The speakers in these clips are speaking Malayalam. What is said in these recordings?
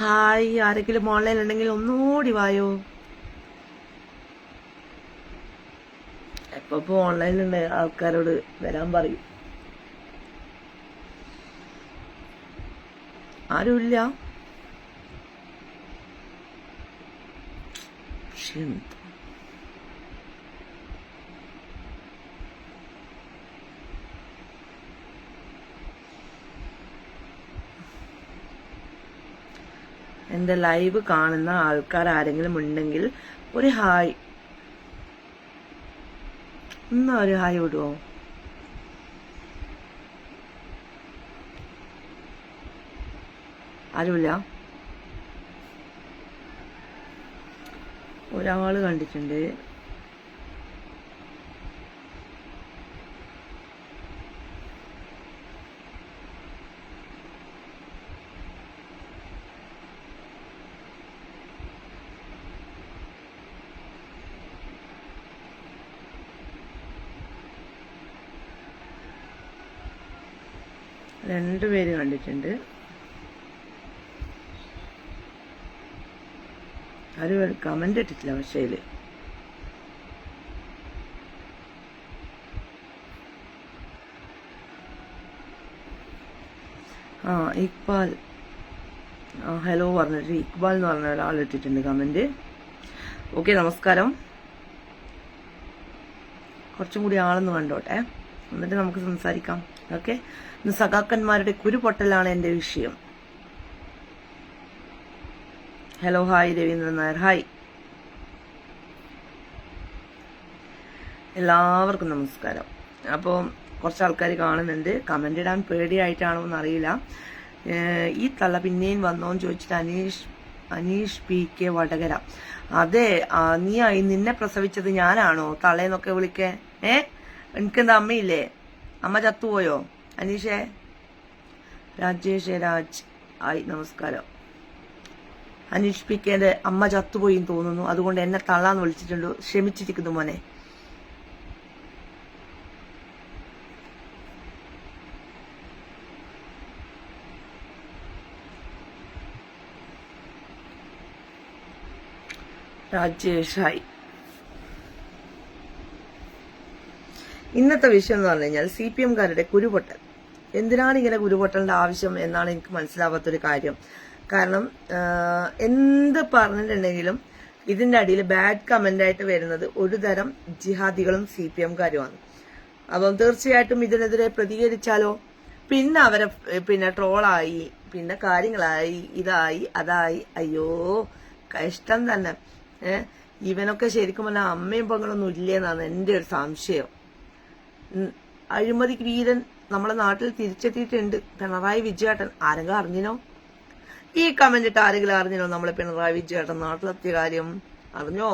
ഹായ് ആരെങ്കിലും ഓൺലൈൻ ഉണ്ടെങ്കിൽ ഒന്നുകൂടി വായോ. എപ്പോ ഓൺലൈനിലുണ്ട് ആൾക്കാരോട് വരാൻ പറയും. ആരുമില്ല? പക്ഷെ എന്റെ ലൈവ് കാണുന്ന ആൾക്കാർ ആരെങ്കിലും ഉണ്ടെങ്കിൽ ഒരു ഹായ്. എന്നാ ഒരു ഹായ് വിടുവോ? ആരുമില്ല? ഒരാൾ കണ്ടിട്ടുണ്ട്. രണ്ടുപേര് കണ്ടിട്ടുണ്ട്. ആരും കമന്റ് ഇട്ടിട്ടില്ല പക്ഷേ ആ ഇക്ബാൽ. ആ ഹലോ പറഞ്ഞിട്ട് ഇക്ബാൽ എന്ന് പറഞ്ഞ ഒരാൾ ഇട്ടിട്ടുണ്ട് കമന്റ് ഓക്കെ നമസ്കാരം. കുറച്ചും കൂടി ആളെന്ന് കണ്ടോട്ടെ. എന്നിട്ട് നമുക്ക് സംസാരിക്കാം. ഓക്കെ ഇന്ന് സഖാക്കന്മാരുടെ കുരുപൊട്ടലാണ് എന്റെ വിഷയം. Hello hi Raveendran Nair. Hi എല്ലാവർക്കും നമസ്കാരം. അപ്പോൾ കുറച്ച് ആൾക്കാർ കാണുന്നുണ്ട്. കമന്റ് ഇടാൻ പേടിയായിട്ടാണോ എന്നറിയില്ല. ഈ തള്ള പിന്നെയും വന്നോന്ന് ചോദിച്ചിട്ട് അനീഷ് അനീഷ് പി കെ വടകര. അതെ നീ നിന്നെ പ്രസവിച്ചത് ഞാനാണോ? തള്ളേന്നൊക്കെ വിളിക്കേ. ഏ? എനിക്കെന്താ അമ്മയില്ലേ? അമ്മ ചത്തുപോയോ? അനീഷേ? രാജേഷേ രാജ്. ആയി നമസ്കാരം. അനീഷ് പി കെന്റെ അമ്മ ചത്തുപോയി തോന്നുന്നു. അതുകൊണ്ട് എന്നെ തള്ളാന്ന് വിളിച്ചിട്ടുണ്ട്. ക്ഷമിച്ചിരിക്കുന്നു മോനെ. രാജേഷ് ഇന്നത്തെ വിഷയം എന്ന് പറഞ്ഞു കഴിഞ്ഞാൽ സി പി എംകാരുടെ കുരുപൊട്ടൽ. എന്തിനാണ് ഇങ്ങനെ കുരുപൊട്ടലിന്റെ ആവശ്യം എന്നാണ് എനിക്ക് മനസ്സിലാവാത്തൊരു കാര്യം. കാരണം എന്ത് പറഞ്ഞിട്ടുണ്ടെങ്കിലും ഇതിന്റെ അടിയിൽ ബാഡ് കമന്റ് ആയിട്ട് വരുന്നത് ഒരു തരം ജിഹാദികളും സി പി എംകാരുമാണ്. അപ്പം തീർച്ചയായിട്ടും ഇതിനെതിരെ പ്രതികരിച്ചാലോ? പിന്നെ അവരെ പിന്നെ ട്രോളായി പിന്നെ കാര്യങ്ങളായി ഇതായി അതായി അയ്യോ കഷ്ടം തന്നെ. ഏഹ് ഇവനൊക്കെ ശരിക്കും പറഞ്ഞാൽ അമ്മയും പെങ്ങളൊന്നും ഇല്ലേന്നാണ് എന്റെ ഒരു സംശയം. അഴിമതി വീരൻ നമ്മളെ നാട്ടിൽ തിരിച്ചെത്തിയിട്ടുണ്ട്. പിണറായി വിജയേട്ടൻ ആരെങ്കിലും അറിഞ്ഞിനോ? ഈ കമന്റ് ഇട്ട് ആരെങ്കിലും അറിഞ്ഞിനോ? നമ്മളെ പിണറായി വിജയേട്ടൻ നാട്ടിലെത്തിയ കാര്യം അറിഞ്ഞോ?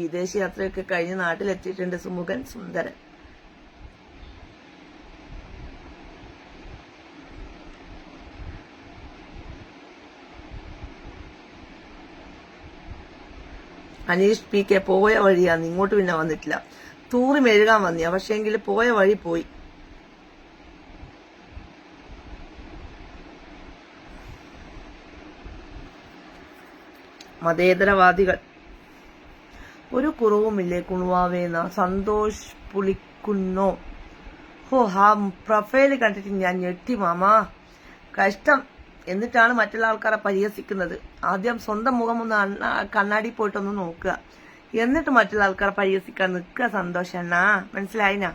വിദേശ യാത്രയൊക്കെ കഴിഞ്ഞ് നാട്ടിലെത്തിയിട്ടുണ്ട് സുമുഖൻ സുന്ദരൻ. അനീഷ് പി കെ പോയ വഴിയാന്ന് ഇങ്ങോട്ട് പിന്നെ വന്നിട്ടില്ല. തൂറി മെഴുകാൻ വന്നിയ. പക്ഷേങ്കിൽ പോയ വഴി പോയി. മതേതരവാദികൾ. ഒരു കുറവുമില്ലേ കുണുവാവേന്ന? സന്തോഷ് പുളിക്കുന്നോ? ഹോ ഹാ പ്രൊഫൈൽ കണ്ടിട്ട് ഞാൻ ഞെട്ടി മാമാ. കഷ്ടം. എന്നിട്ടാണ് മറ്റുള്ള ആൾക്കാരെ പരിഹസിക്കുന്നത്. ആദ്യം സ്വന്തം മുഖം ഒന്ന് കണ്ണാടി പോയിട്ടൊന്ന് നോക്കുക. എന്നിട്ട് മറ്റുള്ള ആൾക്കാരെ പരിഹസിക്കാൻ നിൽക്കുക സന്തോഷണ്ണാ മനസ്സിലായിനാ?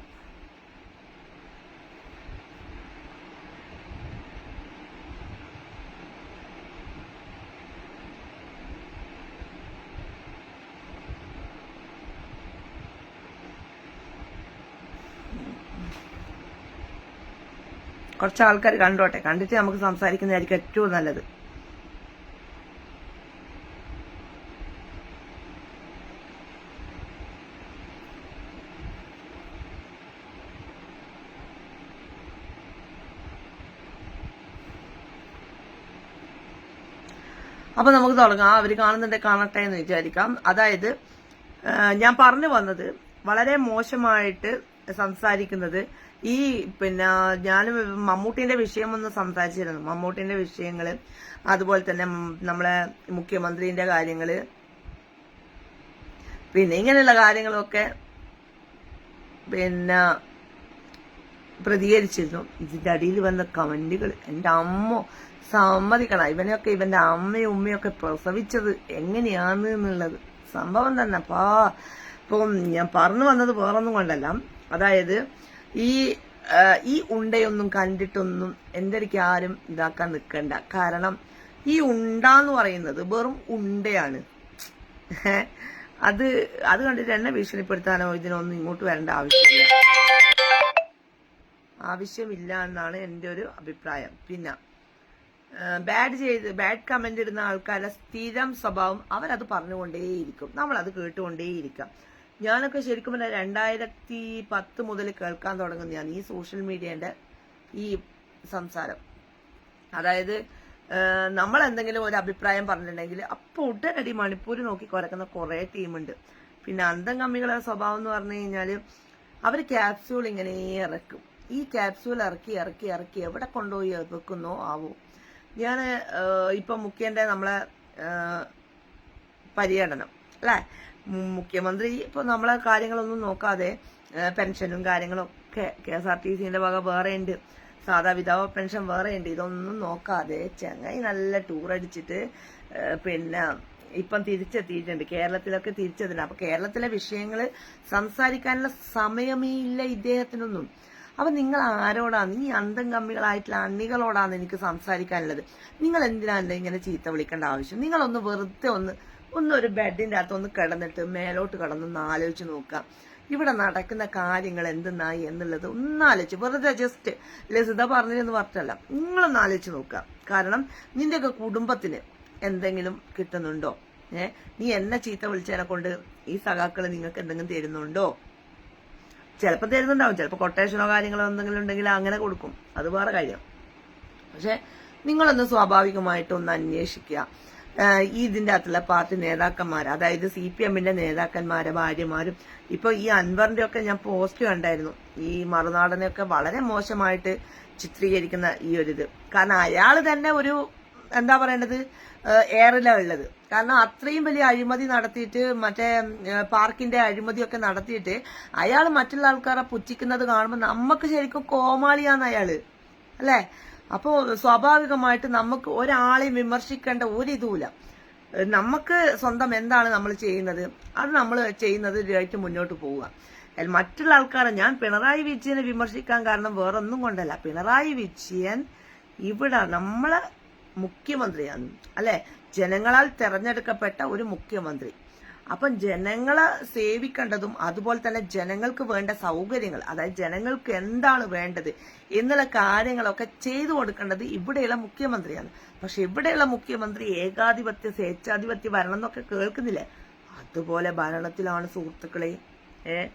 കുറച്ച് ആൾക്കാർ കണ്ടോട്ടെ? കണ്ടിട്ട് നമുക്ക് സംസാരിക്കുന്നതായിരിക്കും ഏറ്റവും നല്ലത്. അപ്പൊ നമുക്ക് തുടങ്ങാം. അവർ കാണുന്നുണ്ട് കാണട്ടെ എന്ന് വിചാരിക്കാം. അതായത് ഞാൻ പറഞ്ഞു വന്നത് വളരെ മോശമായിട്ട് സംസാരിക്കുന്നത് ഈ പിന്നെ ഞാൻ മമ്മൂട്ടിന്റെ വിഷയം ഒന്ന് സംസാരിച്ചിരുന്നു. മമ്മൂട്ടിന്റെ വിഷയങ്ങൾ അതുപോലെ തന്നെ നമ്മളെ മുഖ്യമന്ത്രിന്റെ കാര്യങ്ങൾ പിന്നെ ഇങ്ങനെയുള്ള കാര്യങ്ങളൊക്കെ പിന്നെ പ്രതികരിച്ചിരുന്നു. ഇതിന്റെ അടിയിൽ വന്ന കമന്റുകൾ എന്റെ അമ്മ സമ്മതിക്കണം. ഇവനെയൊക്കെ ഇവന്റെ അമ്മയും ഉമ്മയൊക്കെ പ്രസവിച്ചത് എങ്ങനെയാന്ന് എന്നുള്ളത്. സംഭവം തന്നെ. അപ്പാ ഇപ്പം ഞാൻ പറഞ്ഞു വന്നത് വേറൊന്നും കൊണ്ടല്ല. അതായത് ഈ ഈ ഉണ്ടയൊന്നും കണ്ടിട്ടൊന്നും എന്തെനിക്ക് ആരും ഇതാക്കാൻ നിൽക്കണ്ട. കാരണം ഈ ഉണ്ടാന്ന് പറയുന്നത് വെറും ഉണ്ടയാണ്. അത് അത് കണ്ടിട്ട് എന്നെ ഭീഷണിപ്പെടുത്താനോ ഇതിനൊന്നും ഇങ്ങോട്ട് വരേണ്ട ആവശ്യമില്ല. ആവശ്യമില്ല എന്നാണ് എന്റെ ഒരു അഭിപ്രായം. പിന്നെ ബാഡ് ചെയ്ത് ബാഡ് കമന്റ് ഇടുന്ന ആൾക്കാരുടെ സ്ഥിരം സ്വഭാവം അവരത് പറഞ്ഞുകൊണ്ടേയിരിക്കും. അത് കേട്ടുകൊണ്ടേയിരിക്കാം. ഞാനൊക്കെ ശരിക്കും പറഞ്ഞാൽ രണ്ടായിരത്തി പത്ത് മുതൽ കേൾക്കാൻ തുടങ്ങുന്നതാണ് ഈ സോഷ്യൽ മീഡിയന്റെ ഈ സംസാരം. അതായത് നമ്മൾ എന്തെങ്കിലും ഒരു അഭിപ്രായം പറഞ്ഞിട്ടുണ്ടെങ്കിൽ അപ്പോൾ ഉടനടി മണിപ്പൂർ നോക്കി കുരക്കുന്ന കുറേ ടീമുണ്ട് പിന്നെ അന്തം കമ്മികളുടെ സ്വഭാവം എന്ന് പറഞ്ഞു കഴിഞ്ഞാൽ അവർ ക്യാപ്സ്യൂൾ ഇങ്ങനെ ഇറക്കും. ഈ ക്യാപ്സ്യൂൾ ഇറക്കി ഇറക്കി ഇറക്കി എവിടെ കൊണ്ടുപോയി വെക്കുന്നോ ആവോ? ഞാൻ ഇപ്പം മുഖ്യന്റെ നമ്മളെ പര്യടനം അല്ലേ? മുഖ്യമന്ത്രി ഇപ്പൊ നമ്മളെ കാര്യങ്ങളൊന്നും നോക്കാതെ പെൻഷനും കാര്യങ്ങളും ഒക്കെ കെ എസ് ആർ ടി സിന്റെ വക വേറെ ഉണ്ട് സാധാ വിധവ പെൻഷൻ വേറെ ഉണ്ട് ഇതൊന്നും നോക്കാതെ ചെങ്ങായി നല്ല ടൂർ അടിച്ചിട്ട് പിന്നെ ഇപ്പം തിരിച്ചെത്തിയിട്ടുണ്ട്. കേരളത്തിലൊക്കെ തിരിച്ചെത്തിയിട്ടുണ്ട്. അപ്പൊ കേരളത്തിലെ വിഷയങ്ങൾ സംസാരിക്കാനുള്ള സമയമേ ഇല്ല ഇദ്ദേഹത്തിനൊന്നും. അപ്പൊ നിങ്ങൾ ആരോടാണ് ഈ അന്തം കമ്മികളായിട്ടുള്ള അണ്ണികളോടാണ് എനിക്ക് സംസാരിക്കാനുള്ളത്. നിങ്ങൾ എന്തിനാണ് ഇങ്ങനെ ചീത്ത വിളിക്കേണ്ട ആവശ്യം? നിങ്ങളൊന്ന് വെറുതെ ഒന്ന് ഒന്നൊരു ബെഡിന്റെ അകത്ത് ഒന്ന് കിടന്നിട്ട് മേലോട്ട് കിടന്നൊന്ന് ആലോചിച്ച് നോക്കാം ഇവിടെ നടക്കുന്ന കാര്യങ്ങൾ എന്തെന്നായി എന്നുള്ളത് ഒന്ന് ആലോചിച്ച് വെറുതെ ജസ്റ്റ് ലസിത പറഞ്ഞതെന്ന് പറഞ്ഞല്ല. നിങ്ങളൊന്ന് ആലോചിച്ച് നോക്കുക. കാരണം നിന്റെയൊക്കെ കുടുംബത്തിന് എന്തെങ്കിലും കിട്ടുന്നുണ്ടോ? ഏഹ് നീ എന്നെ ചീത്ത വിളിച്ചതിനെ കൊണ്ട് ഈ സഖാക്കൾ നിങ്ങൾക്ക് എന്തെങ്കിലും തരുന്നുണ്ടോ? ചിലപ്പോൾ തരുന്നുണ്ടാവും. ചിലപ്പോൾ കൊട്ടേഷനോ കാര്യങ്ങളോ എന്തെങ്കിലും ഉണ്ടെങ്കിൽ അങ്ങനെ കൊടുക്കും. അത് വേറെ കാര്യം. പക്ഷെ നിങ്ങളൊന്ന് സ്വാഭാവികമായിട്ട് ഒന്ന് അന്വേഷിക്കുക. ഈ ഇതിന്റെ അകത്തുള്ള പാർട്ടി നേതാക്കന്മാർ അതായത് സി പി എമ്മിന്റെ നേതാക്കന്മാരെ ഭാര്യമാരും. ഇപ്പൊ ഈ അൻവറിന്റെ ഒക്കെ ഞാൻ പോസ്റ്റ് കണ്ടായിരുന്നു. ഈ മറുനാടനെയൊക്കെ വളരെ മോശമായിട്ട് ചിത്രീകരിക്കുന്ന ഈ ഒരു ഇത് കാരണം അയാൾ തന്നെ ഒരു എന്താ പറയേണ്ടത്? എയറിലാണ് ഉള്ളത്. കാരണം അത്രയും വലിയ അഴിമതി നടത്തിയിട്ട് മറ്റേ പാർക്കിന്റെ അഴിമതിയൊക്കെ നടത്തിയിട്ട് അയാൾ മറ്റുള്ള ആൾക്കാരെ പുച്ഛിക്കുന്നത് കാണുമ്പോൾ നമുക്ക് ശരിക്കും കോമാളിയാന്ന് അയാൾ. അല്ലേ? അപ്പോ സ്വാഭാവികമായിട്ട് നമുക്ക് ഒരാളെയും വിമർശിക്കേണ്ട ഒരിതുമില്ല നമുക്ക് സ്വന്തം എന്താണ് നമ്മൾ ചെയ്യുന്നത്? അത് നമ്മൾ ചെയ്യുന്നത് ആയിട്ട് മുന്നോട്ട് പോവുക. മറ്റുള്ള ആൾക്കാരെ ഞാൻ പിണറായി വിജയനെ വിമർശിക്കാൻ കാരണം വേറൊന്നും കൊണ്ടല്ല. പിണറായി വിജയൻ ഇവിടെ നമ്മളെ മുഖ്യമന്ത്രിയാണ്. അല്ലെ? ജനങ്ങളാൽ തെരഞ്ഞെടുക്കപ്പെട്ട ഒരു മുഖ്യമന്ത്രി. അപ്പം ജനങ്ങളെ സേവിക്കേണ്ടതും അതുപോലെ തന്നെ ജനങ്ങൾക്ക് വേണ്ട സൗകര്യങ്ങൾ അതായത് ജനങ്ങൾക്ക് എന്താണ് വേണ്ടത് എന്നുള്ള കാര്യങ്ങളൊക്കെ ചെയ്തു കൊടുക്കേണ്ടത് ഇവിടെയുള്ള മുഖ്യമന്ത്രിയാണ്. പക്ഷെ ഇവിടെയുള്ള മുഖ്യമന്ത്രി ഏകാധിപത്യ സ്വേച്ഛാധിപത്യ ഭരണം എന്നൊക്കെ കേൾക്കുന്നില്ലേ. അതുപോലെ ഭരണത്തിലാണ് സുഹൃത്തുക്കളെ ഏ?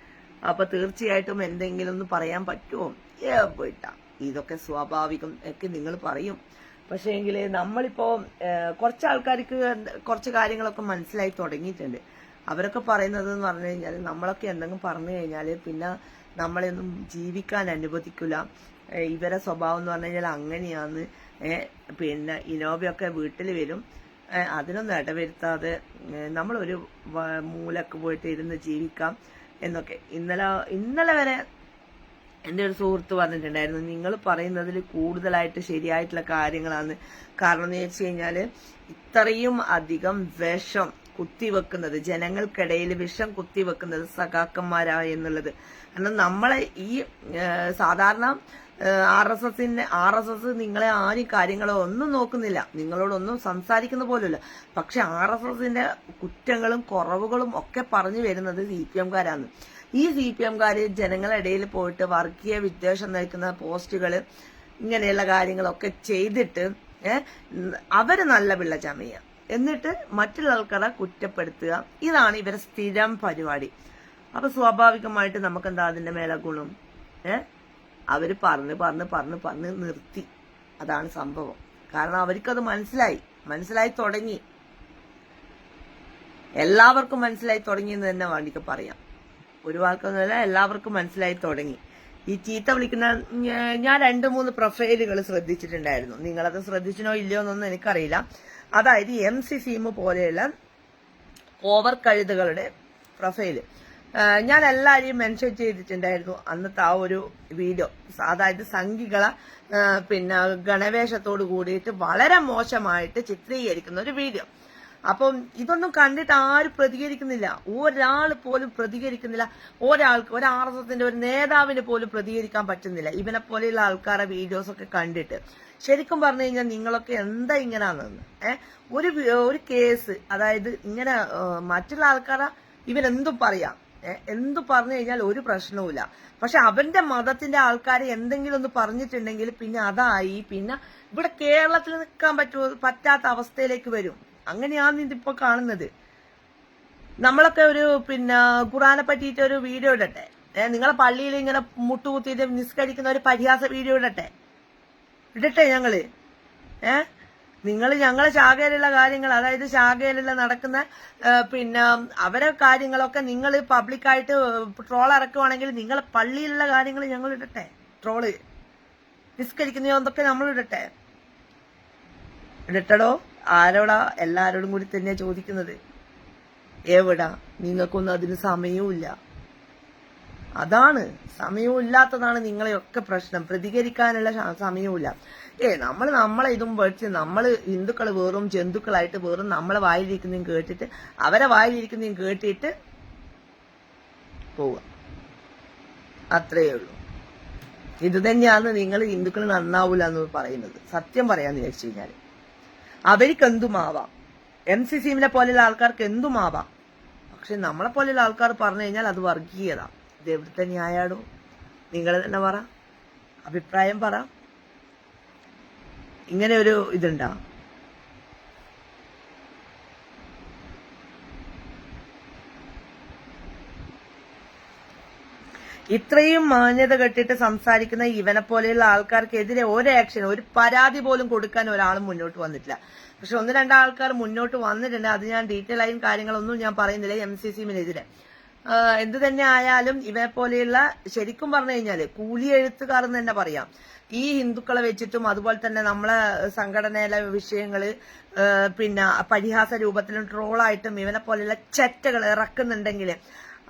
അപ്പൊ തീർച്ചയായിട്ടും എന്തെങ്കിലും ഒന്ന് പറയാൻ പറ്റുമോ? എവിട്ട ഇതൊക്കെ സ്വാഭാവികം ഒക്കെ നിങ്ങൾ പറയും. പക്ഷേ എങ്കിൽ നമ്മളിപ്പോ കുറച്ച് ആൾക്കാർക്ക് കുറച്ച് കാര്യങ്ങളൊക്കെ മനസ്സിലായി തുടങ്ങിയിട്ടുണ്ട്. അവരൊക്കെ പറയുന്നത് എന്ന് പറഞ്ഞു കഴിഞ്ഞാൽ നമ്മളൊക്കെ എന്തെങ്കിലും പറഞ്ഞു കഴിഞ്ഞാൽ പിന്നെ നമ്മളെയൊന്നും ജീവിക്കാൻ അനുവദിക്കില്ല ഇവരെ സ്വഭാവം എന്ന് പറഞ്ഞു കഴിഞ്ഞാൽ അങ്ങനെയാന്ന് പിന്നെ ഇനോബിയൊക്കെ വീട്ടിൽ വരും. അതിനൊന്നും ഇടവരുത്താതെ നമ്മളൊരു മൂലക്ക് പോയിട്ട് ഇരുന്ന് ജീവിക്കാം എന്നൊക്കെ. ഇന്നലെ ഇന്നലെ വരെ എന്റെ ഒരു സുഹൃത്ത് പറഞ്ഞിട്ടുണ്ടായിരുന്നു നിങ്ങൾ പറയുന്നതിൽ കൂടുതലായിട്ട് ശരിയായിട്ടുള്ള കാര്യങ്ങളാണ്. കാരണം എന്ന് വെച്ച് കഴിഞ്ഞാൽ ഇത്രയും അധികം വിഷം കുത്തിവെക്കുന്നത് ജനങ്ങൾക്കിടയിൽ വിഷം കുത്തിവെക്കുന്നത് സഖാക്കന്മാരാ എന്നുള്ളത്. കാരണം നമ്മളെ ഈ സാധാരണ ആർ എസ് എസിന്റെ ആർ എസ് എസ് നിങ്ങളെ ആരും കാര്യങ്ങളോ ഒന്നും നോക്കുന്നില്ല. നിങ്ങളോടൊന്നും സംസാരിക്കുന്ന പോലുമില്ല. പക്ഷെ ആർ എസ് എസിന്റെ കുറ്റങ്ങളും കുറവുകളും ഒക്കെ പറഞ്ഞു വരുന്നത് സി പി എംകാരാണ് ഈ സി പി എംകാർ ജനങ്ങളുടെ ഇടയിൽ പോയിട്ട് വർഗീയ വിദ്വേഷം നയിക്കുന്ന പോസ്റ്റുകൾ ഇങ്ങനെയുള്ള കാര്യങ്ങളൊക്കെ ചെയ്തിട്ട് അവർ നല്ല പിള്ള ചമയ എന്നിട്ട് മറ്റുള്ള ആൾക്കാരെ കുറ്റപ്പെടുത്തുക. ഇതാണ് ഇവരെ സ്ഥിരം പരിപാടി. അപ്പൊ സ്വാഭാവികമായിട്ട് നമുക്ക് എന്താ അതിന്റെ മേലെ ഗുണം ഏഹ് അവർ പറഞ്ഞ് പറഞ്ഞ് പറഞ്ഞ് പറഞ്ഞ് നിർത്തി. അതാണ് സംഭവം. കാരണം അവർക്കത് മനസ്സിലായി. മനസ്സിലായി തുടങ്ങി. എല്ലാവർക്കും മനസ്സിലായി തുടങ്ങി എന്ന് തന്നെ വേണ്ടിക്ക് പറയാം. ഒരു വാക്കൊന്നുമല്ല എല്ലാവർക്കും മനസ്സിലായി തുടങ്ങി. ഈ ചീത്ത വിളിക്കുന്ന ഞാൻ രണ്ട് മൂന്ന് പ്രൊഫൈലുകൾ ശ്രദ്ധിച്ചിട്ടുണ്ടായിരുന്നു. നിങ്ങളത് ശ്രദ്ധിച്ചിനോ ഇല്ലയോ എന്നൊന്നും എനിക്കറിയില്ല. അതായത് എം സി സീമ് പോലെയുള്ള ഓവർ കഴുതുകളുടെ പ്രൊഫൈൽ. ഞാൻ എല്ലാവരെയും മെൻഷൻ ചെയ്തിട്ടുണ്ടായിരുന്നു അന്നത്തെ ആ ഒരു വീഡിയോ അതായത് സംഘികളെ പിന്നെ ഗണവേഷത്തോട് കൂടിയിട്ട് വളരെ മോശമായിട്ട് ചിത്രീകരിക്കുന്ന ഒരു വീഡിയോ അപ്പം ഇതൊന്നും കണ്ടിട്ട് ആരും പ്രതികരിക്കുന്നില്ല. ഒരാൾ പോലും പ്രതികരിക്കുന്നില്ല. ഒരാൾക്ക് ഒരു ആർ എസ് എസിന്റെ ഒരു നേതാവിന് പോലും പ്രതികരിക്കാൻ പറ്റുന്നില്ല. ഇവനെ പോലെയുള്ള ആൾക്കാരുടെ വീഡിയോസ് ഒക്കെ കണ്ടിട്ട്. ശരിക്കും പറഞ്ഞു കഴിഞ്ഞാൽ നിങ്ങളൊക്കെ എന്താ ഇങ്ങനാണെന്ന് ഏഹ് ഒരു കേസ് അതായത് ഇങ്ങനെ മറ്റുള്ള ആൾക്കാരെ ഇവരെന്തും പറയാം. എന്തു പറഞ്ഞു കഴിഞ്ഞാൽ ഒരു പ്രശ്നവുമില്ല. പക്ഷെ അവന്റെ മതത്തിന്റെ ആൾക്കാരെ എന്തെങ്കിലും ഒന്ന് പറഞ്ഞിട്ടുണ്ടെങ്കിൽ പിന്നെ അതായി പിന്നെ ഇവിടെ കേരളത്തിൽ നിൽക്കാൻ പറ്റുമോ പറ്റാത്ത അവസ്ഥയിലേക്ക് വരും. അങ്ങനെയാണ് ഇതിപ്പോ കാണുന്നത്. നമ്മളൊക്കെ ഒരു പിന്നെ ഖുറാനെ പറ്റിയിട്ട് ഒരു വീഡിയോ ഇടട്ടെ. ഏഹ് നിങ്ങളെ പള്ളിയിൽ ഇങ്ങനെ മുട്ടുകുത്തിയിട്ട് നിസ്കരിക്കുന്ന ഒരു പരിഹാസ വീഡിയോ ഇടട്ടെ. ഇടട്ടെ ഞങ്ങൾ. ഏ? നിങ്ങൾ ഞങ്ങളെ ശാഖയിലുള്ള കാര്യങ്ങൾ അതായത് ശാഖയിലുള്ള നടക്കുന്ന പിന്നെ അവരെ കാര്യങ്ങളൊക്കെ നിങ്ങൾ പബ്ലിക്കായിട്ട് ട്രോൾ ഇറക്കുവാണെങ്കിൽ നിങ്ങൾ പള്ളിയിലുള്ള കാര്യങ്ങൾ ഞങ്ങൾ ഇടട്ടെ. ട്രോൾ നിസ്കരിക്കുന്നതൊക്കെ നമ്മൾ ഇടട്ടെ. ഇടട്ടടോ? ആരോടാ എല്ലാരോടും കൂടി തന്നെയാ ചോദിക്കുന്നത്. എവിടാ? നിങ്ങൾക്കൊന്നും അതിന് സമയവുമില്ല. അതാണ്. സമയമില്ലാത്തതാണ് നിങ്ങളെയൊക്കെ പ്രശ്നം. പ്രതികരിക്കാനുള്ള സമയമില്ല ഏ നമ്മൾ നമ്മളെ ഇതും പഠിച്ച് നമ്മൾ ഹിന്ദുക്കൾ വേറും ജന്തുക്കളായിട്ട് വേറും നമ്മളെ വായിലിരിക്കുന്നതും കേട്ടിട്ട് അവരെ വായിലിരിക്കുന്നതും കേട്ടിട്ട് പോവുക. അത്രയേ ഉള്ളൂ. ഇത് തന്നെയാണ് നിങ്ങൾ ഹിന്ദുക്കൾ നന്നാവൂല എന്ന് പറയുന്നത്. സത്യം പറയാന്ന് വെച്ച് കഴിഞ്ഞാൽ അവർക്ക് എന്തുമാവാം എം സി സിമിനെ പോലെയുള്ള ആൾക്കാർക്ക് എന്തുമാവാം പക്ഷെ നമ്മളെ പോലെയുള്ള ആൾക്കാർ പറഞ്ഞു കഴിഞ്ഞാൽ അത് വർഗീയത. ഇത് എവിടുത്തെ ന്യായാടോ നിങ്ങൾ തന്നെ പറ. അഭിപ്രായം പറ. ഇങ്ങനെ ഒരു ഇതുണ്ടോ? ഇത്രയും മാന്യത കെട്ടിട്ട് സംസാരിക്കുന്ന ഇവനെ പോലെയുള്ള ആൾക്കാർക്കെതിരെ ഒരു ആക്ഷൻ ഒരു പരാതി പോലും കൊടുക്കാൻ ഒരാൾ മുന്നോട്ട് വന്നിട്ടില്ല. പക്ഷെ ഒന്ന് രണ്ടാൾക്കാർ മുന്നോട്ട് വന്നിട്ടുണ്ട്. അത് ഞാൻ ഡീറ്റെയിൽ ആയും കാര്യങ്ങളൊന്നും ഞാൻ പറയുന്നില്ല. എം സി സിമിനെതിരെ എന്ത് തന്നെ ആയാലും ഇവയെ പോലെയുള്ള ശരിക്കും പറഞ്ഞു കഴിഞ്ഞാൽ കൂലി എഴുത്തുകാർ എന്ന് തന്നെ പറയാം. ഈ ഹിന്ദുക്കളെ വെച്ചിട്ടും അതുപോലെ തന്നെ നമ്മളെ സംഘടനയിലെ വിഷയങ്ങൾ പിന്നെ പരിഹാസ രൂപത്തിലും ട്രോളായിട്ടും ഇവനെ പോലെയുള്ള ചെറ്റകൾ ഇറക്കുന്നുണ്ടെങ്കിൽ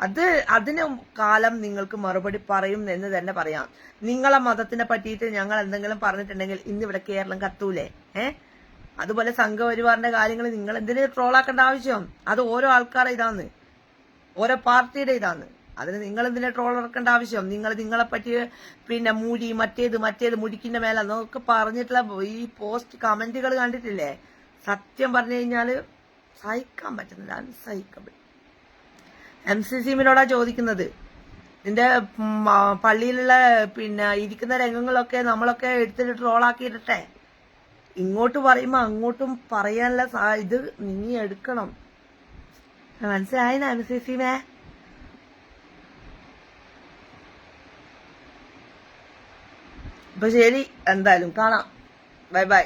അത് അതിന് കാലം നിങ്ങൾക്ക് മറുപടി പറയും എന്ന് തന്നെ പറയാം. നിങ്ങളെ മതത്തിനെ പറ്റിയിട്ട് ഞങ്ങൾ എന്തെങ്കിലും പറഞ്ഞിട്ടുണ്ടെങ്കിൽ ഇന്ന് ഇവിടെ കേരളം കത്തൂലേ? ഏഹ് അതുപോലെ സംഘപരിവാറിന്റെ കാര്യങ്ങൾ നിങ്ങൾ എന്തിനു ട്രോളാക്കേണ്ട ആവശ്യം? അത് ഓരോ ആൾക്കാരെ ഇതാന്ന് ഓരോ പാർട്ടിയുടെ ഇതാണ്. അതിന് നിങ്ങൾ ഇതിനെ ട്രോൾ ഇറക്കേണ്ട ആവശ്യം? നിങ്ങൾ നിങ്ങളെ പറ്റി പിന്നെ മൂടി മറ്റേത് മറ്റേത് മുടിക്കിന്റെ മേലെ എന്നൊക്കെ പറഞ്ഞിട്ടുള്ള ഈ പോസ്റ്റ് കമന്റുകൾ കണ്ടിട്ടില്ലേ? സത്യം പറഞ്ഞു കഴിഞ്ഞാൽ സഹിക്കാൻ പറ്റുന്നില്ല. അൺസഹിക്കബിൾ എം സി സിമിനോടാ ചോദിക്കുന്നത്. നിന്റെ പള്ളിയിലുള്ള പിന്നെ ഇരിക്കുന്ന രംഗങ്ങളൊക്കെ നമ്മളൊക്കെ എടുത്തിട്ട് ട്രോളാക്കിയിട്ടെ ഇങ്ങോട്ട് പറയുമ്പോ അങ്ങോട്ടും പറയാനുള്ള ഇത് നീ എടുക്കണം. മനസ്സിലായി എം സി സിമേ അപ്പൊ ശരി എന്തായാലും കാണാം ബൈ ബൈ